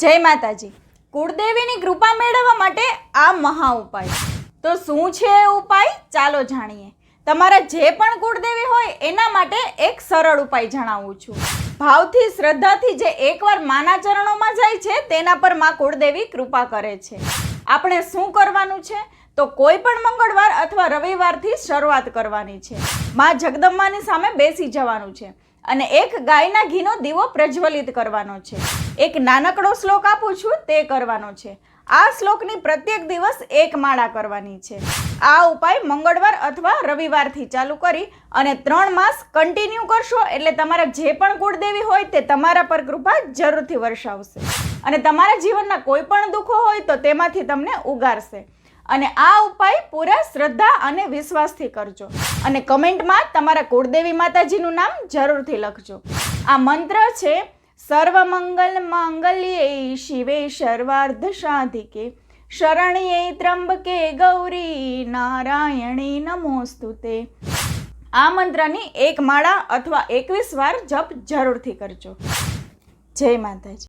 જય માતાજી. કુળદેવીની કૃપા મેળવવા માટે આ મહા ઉપાય. તો શું છે એ ઉપાય? ચાલો જાણીએ. તમારા જે પણ કુળદેવી હોય એના માટે એક સરળ ઉપાય જણાવું છું. ભાવથી, શ્રદ્ધાથી જે એકવાર માના ચરણોમાં જાય છે, તેના પરમાં કુળદેવી કૃપા કરે છે. આપણે શું કરવાનું છે? તો કોઈ પણ મંગળવાર અથવા રવિવારથી શરૂઆત કરવાની છે. માં જગદંબાની સામે બેસી જવાનું છે. અને એક ગાયના ઘીનો દીવો પ્રજ્વલિત કરવાનો છે. એક નાનકડો શ્લોક આપું છું, તે કરવાનો છે. આ શ્લોકની પ્રત્યેક દિવસ એક માળા કરવાની છે. આ ઉપાય મંગળવાર અથવા રવિવારથી ચાલુ કરી અને ત્રણ માસ કન્ટિન્યુ કરશો એટલે તમારા જે પણ કુળદેવી હોય તે તમારા પર કૃપા જરૂરથી વર્ષાવશે. અને તમારા જીવનના કોઈ પણ દુઃખો હોય તો તેમાંથી તમને ઉગારશે. અને આ ઉપાય પૂરા શ્રદ્ધા અને વિશ્વાસથી કરજો. અને કમેન્ટમાં તમારા કુળદેવી માતાજીનું નામ જરૂરથી લખજો. આ મંત્ર છે, સર્વમંગલ માંગલ્યે શિવે સર્વાર્ધ સાધિકે, શરણ્યે ત્રંબકે ગૌરી નારાયણી નમોસ્તુતે. આ મંત્રની એક માળા અથવા એકવીસ વાર જપ જરૂરથી કરજો. જય માતાજી.